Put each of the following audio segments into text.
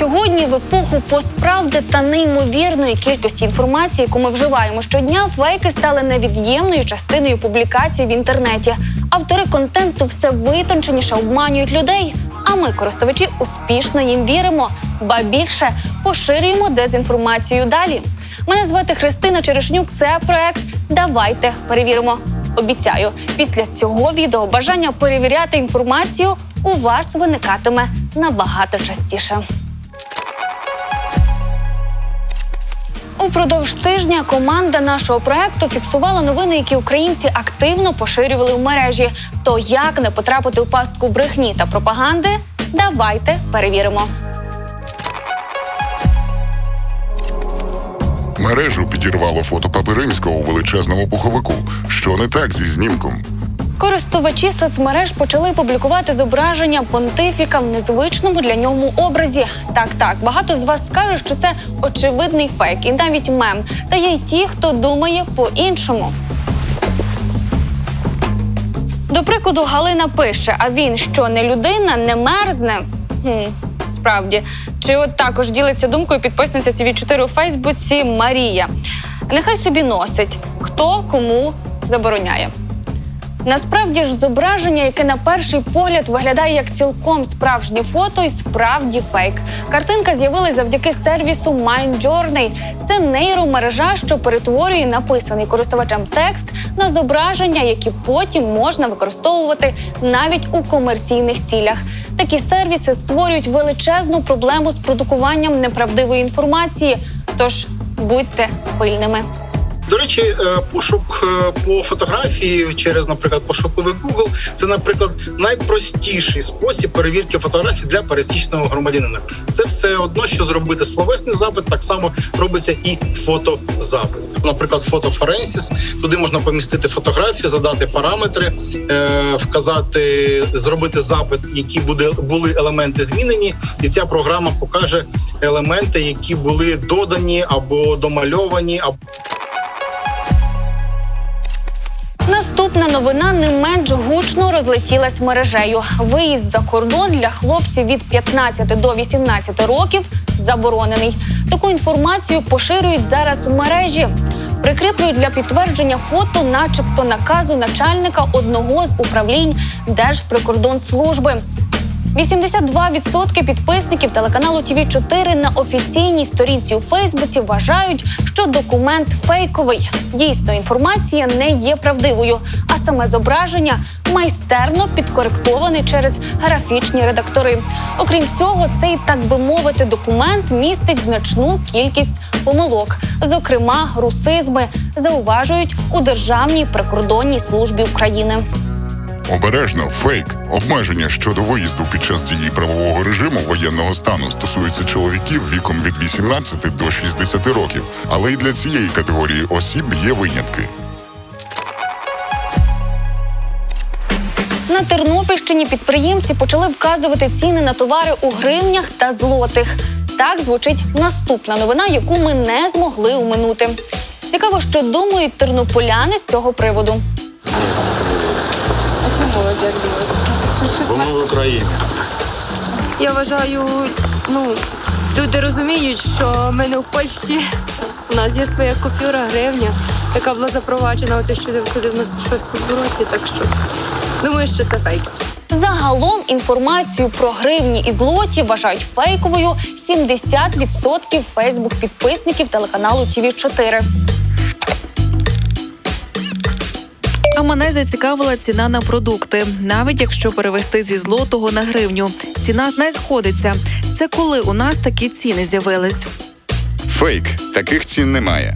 Сьогодні в епоху постправди та неймовірної кількості інформації, яку ми вживаємо щодня, фейки стали невід'ємною частиною публікацій в інтернеті. Автори контенту все витонченіше обманюють людей. А ми, користувачі, успішно їм віримо, ба більше поширюємо дезінформацію далі. Мене звати Христина Черешнюк. Це проект Давайте перевіримо. Обіцяю, після цього відео бажання перевіряти інформацію у вас виникатиме набагато частіше. Упродовж тижня команда нашого проекту фіксувала новини, які українці активно поширювали в мережі. То як не потрапити у пастку брехні та пропаганди? Давайте перевіримо. Мережу підірвало фото Папиримського у величезному пуховику. Що не так зі знімком? Користувачі соцмереж почали публікувати зображення понтифіка в незвичному для ньому образі. Так, так, багато з вас скажуть, що це очевидний фейк і навіть мем. Та є й ті, хто думає по-іншому. До прикладу, Галина пише: а він що не людина, не мерзне? Хм, справді. Чи от також ділиться думкою підписниця цві 4 у Фейсбуці Марія. Нехай собі носить, хто кому забороняє. Насправді ж зображення, яке на перший погляд виглядає як цілком справжнє фото, і справді фейк. Картинка з'явилась завдяки сервісу MindJourney. Це нейромережа, що перетворює написаний користувачем текст на зображення, які потім можна використовувати навіть у комерційних цілях. Такі сервіси створюють величезну проблему з продукуванням неправдивої інформації. Тож будьте пильними. Речі, е, пошук е, по фотографії через, наприклад, пошуковий Google – це, наприклад, найпростіший спосіб перевірки фотографій для пересічного громадянина. Це все одно, що зробити словесний запит, так само робиться і фотозапит. Наприклад, фотофоренсіс. Туди можна помістити фотографію, задати параметри, е, вказати, зробити запит, які буде були елементи змінені, і ця програма покаже елементи, які були додані або домальовані, або Наступна новина не менш гучно розлетілась мережею. Виїзд за кордон для хлопців від 15 до 18 років заборонений. Таку інформацію поширюють зараз у мережі. Прикріплюють для підтвердження фото, начебто наказу начальника одного з управлінь Держприкордонслужби. 82% підписників телеканалу ТВ 4 на офіційній сторінці у Фейсбуці вважають, що документ фейковий. Дійсно, інформація не є правдивою, а саме зображення майстерно підкоректоване через графічні редактори. Окрім цього, цей так би мовити документ містить значну кількість помилок, зокрема русизми, зауважують у Державній прикордонній службі України. Обережно, фейк. Обмеження щодо виїзду під час дії правового режиму воєнного стану стосуються чоловіків віком від 18 до 60 років. Але й для цієї категорії осіб є винятки. На Тернопільщині підприємці почали вказувати ціни на товари у гривнях та злотих. Так звучить наступна новина, яку ми не змогли уминути. Цікаво, що думають тернополяни з цього приводу. Ми в Україні. Я вважаю, ну люди розуміють, що ми не в Польщі. У нас є своя купюра, гривня, яка була запроваджена у 1996 році. Так що думаю, що це фейк. Загалом інформацію про гривні і злоті вважають фейковою 70% фейсбук підписників телеканалу ТВ 4 мене зацікавила ціна на продукти, навіть якщо перевести зі злотого на гривню. Ціна не сходиться. Це коли у нас такі ціни з'явились. Фейк. Таких цін немає.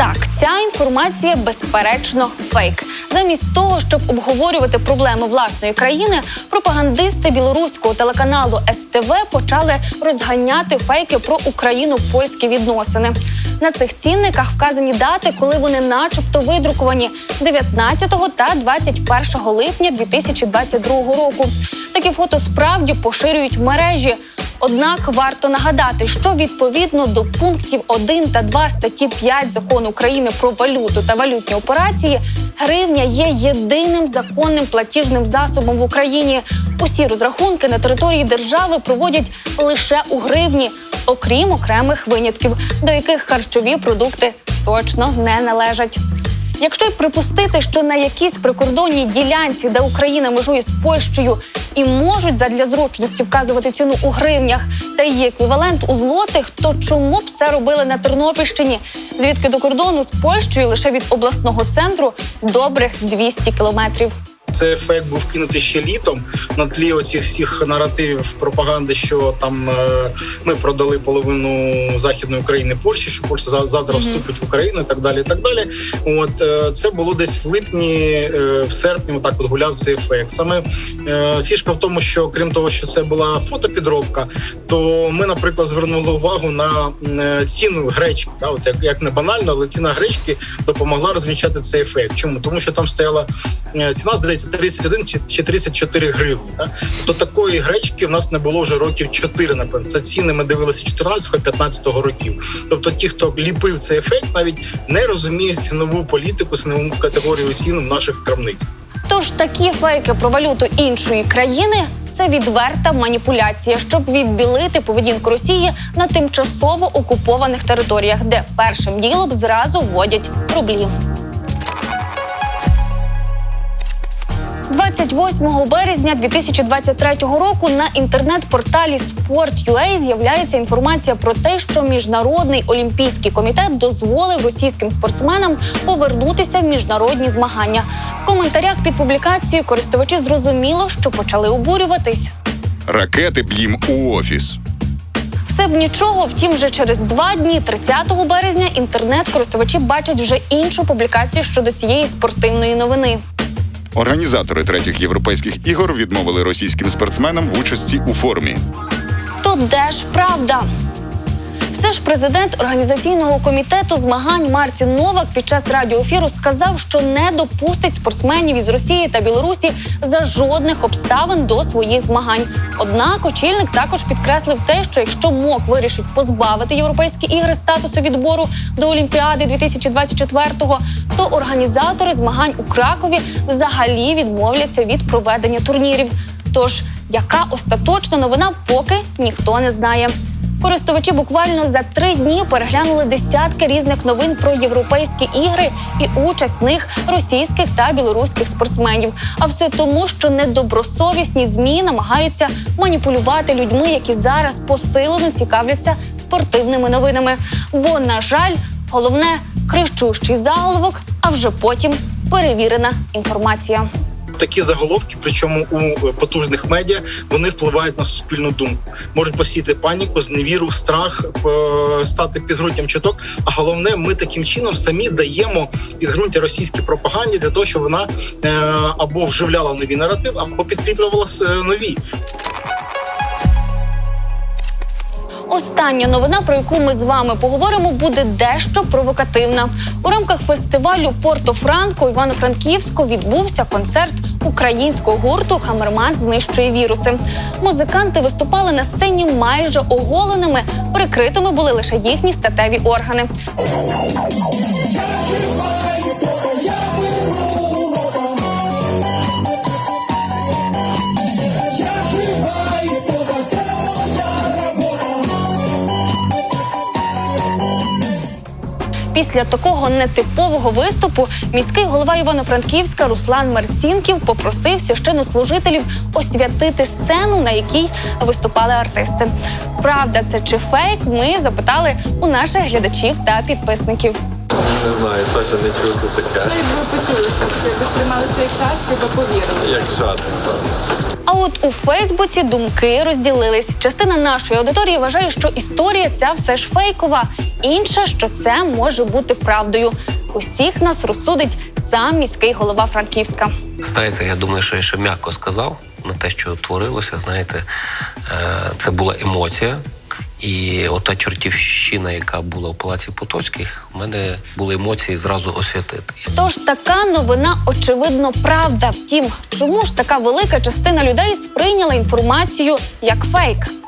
Так, ця інформація безперечно фейк. Замість того, щоб обговорювати проблеми власної країни, пропагандисти білоруського телеканалу СТВ почали розганяти фейки про Україно-польські відносини. На цих цінниках вказані дати, коли вони, начебто, видруковані 19 та 21 липня 2022 року. Такі фото справді поширюють в мережі. Однак варто нагадати, що відповідно до пунктів 1 та 2 статті 5 закону України про валюту та валютні операції, Гривня є єдиним законним платіжним засобом в Україні. Усі розрахунки на території держави проводять лише у гривні, окрім окремих винятків, до яких харчові продукти точно не належать. Якщо й припустити, що на якійсь прикордонній ділянці, де Україна межує з Польщею, і можуть задля зручності вказувати ціну у гривнях та її еквівалент у злотих, то чому б це робили на Тернопільщині, звідки до кордону з Польщею лише від обласного центру добрих 200 кілометрів? Цей ефект був кинутий ще літом на тлі оцих всіх наративів пропаганди, що там е, ми продали половину західної України Польщі, що Польща за- завтра вступить в Україну і так далі. І так далі. От е, це було десь в липні, е, в серпні. Отак от гуляв цей ефект. Саме фішка в тому, що крім того, що це була фотопідробка, то ми, наприклад, звернули увагу на ціну гречки. Да, от як, як не банально, але ціна гречки допомогла розвінчати цей ефект. Чому? Тому що там стояла ціна, здається, 31 чи, чи 34 гривні. Да? То такої гречки в нас не було вже років 4, напевно. Це ціни ми дивилися 14-15 років. Тобто, ті, хто ліпив цей ефект, навіть не розуміє цінову політику, цінову категорію цін в наших крамницях. Тож такі фейки про валюту іншої країни це відверта маніпуляція, щоб відбілити поведінку Росії на тимчасово окупованих територіях, де першим ділом зразу вводять рублі. 28 березня 2023 року на інтернет-порталі Sport.ua з'являється інформація про те, що міжнародний олімпійський комітет дозволив російським спортсменам повернутися в міжнародні змагання. В коментарях під публікацією користувачі зрозуміло, що почали обурюватись. Ракети б їм у офіс. Все б нічого, втім, вже через два дні, 30 березня, інтернет-користувачі бачать вже іншу публікацію щодо цієї спортивної новини. Організатори третіх європейських ігор відмовили російським спортсменам в участі у формі. То де ж правда? Все ж президент організаційного комітету змагань Марцін Новак під час радіоефіру сказав, що не допустить спортсменів із Росії та Білорусі за жодних обставин до своїх змагань. Однак очільник також підкреслив те, що якщо МОК вирішить позбавити європейські ігри статусу відбору до Олімпіади 2024-го, то організатори змагань у Кракові взагалі відмовляться від проведення турнірів. Тож, яка остаточна новина, поки ніхто не знає. Користувачі буквально за три дні переглянули десятки різних новин про європейські ігри і участь в них російських та білоруських спортсменів. А все тому, що недобросовісні змі намагаються маніпулювати людьми, які зараз посилено цікавляться спортивними новинами. Бо, на жаль, головне кричущий заголовок, а вже потім перевірена інформація. Такі заголовки, причому у е, потужних медіа, вони впливають на суспільну думку, можуть посіяти паніку, зневіру, страх, е, стати підґрунтям чуток. А головне, ми таким чином самі даємо підґрунтя російській пропаганді для того, щоб вона е, або вживляла нові наратив, або підкріплювала нові. Остання новина, про яку ми з вами поговоримо, буде дещо провокативна. У рамках фестивалю Порто Франко Івано-Франківську відбувся концерт українського гурту Хамерман знищує віруси. Музиканти виступали на сцені майже оголеними, прикритими були лише їхні статеві органи. Після такого нетипового виступу міський голова Івано-Франківська Руслан Марцінків попросив священнослужителів освятити сцену, на якій виступали артисти. Правда, це чи фейк? Ми запитали у наших глядачів та підписників. Не знаю, точно не чув за таке. Якби почулися, якби сприймали цей час, якби повірили. Як жарт. А от у Фейсбуці думки розділились. Частина нашої аудиторії вважає, що історія ця все ж фейкова. Інша, що це може бути правдою. Усіх нас розсудить сам міський голова Франківська. Знаєте, я думаю, що я ще м'яко сказав на те, що творилося. Знаєте, е, це була емоція. І ота чортівщина, яка була в палаці Потоцьких, у мене були емоції зразу освятити. Тож така новина очевидно правда. Втім, чому ж така велика частина людей сприйняла інформацію як фейк?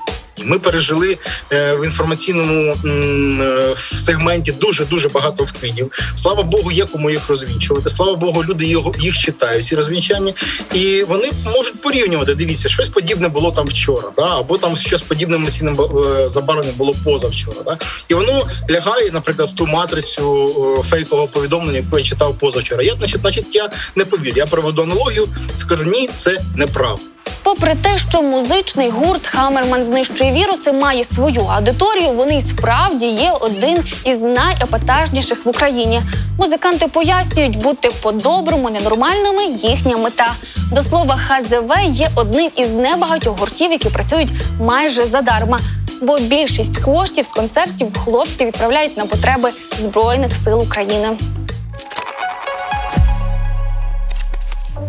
Сьогодні. Ми пережили е, в інформаційному е, сегменті дуже дуже багато вкидів. Слава Богу, є кому їх розвінчувати. Слава Богу, люди його їх читають. Ці розвінчання, і вони можуть порівнювати. Дивіться, щось подібне було там вчора, да або там щось подібне емоційним е, забарвленням було позавчора. Да? І воно лягає, наприклад, в ту матрицю е, фейкового повідомлення, яку я читав позавчора. Я, значить, значить, я не повірю. Я проведу аналогію, скажу ні, це неправда. Попри те, що музичний гурт Хамерман знищує віруси має свою аудиторію, вони справді є один із найепатажніших в Україні. Музиканти пояснюють, бути по-доброму ненормальними їхня мета. До слова, ХЗВ є одним із небагатьох гуртів, які працюють майже задарма. Бо більшість коштів з концертів хлопці відправляють на потреби Збройних сил України.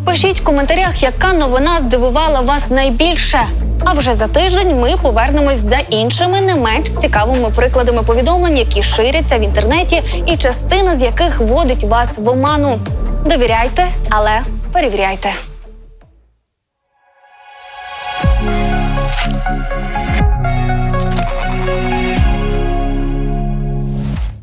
Пишіть в коментарях, яка новина здивувала вас найбільше. А вже за тиждень ми повернемось за іншими не менш цікавими прикладами повідомлень, які ширяться в інтернеті, і частина з яких вводить вас в оману. Довіряйте, але перевіряйте.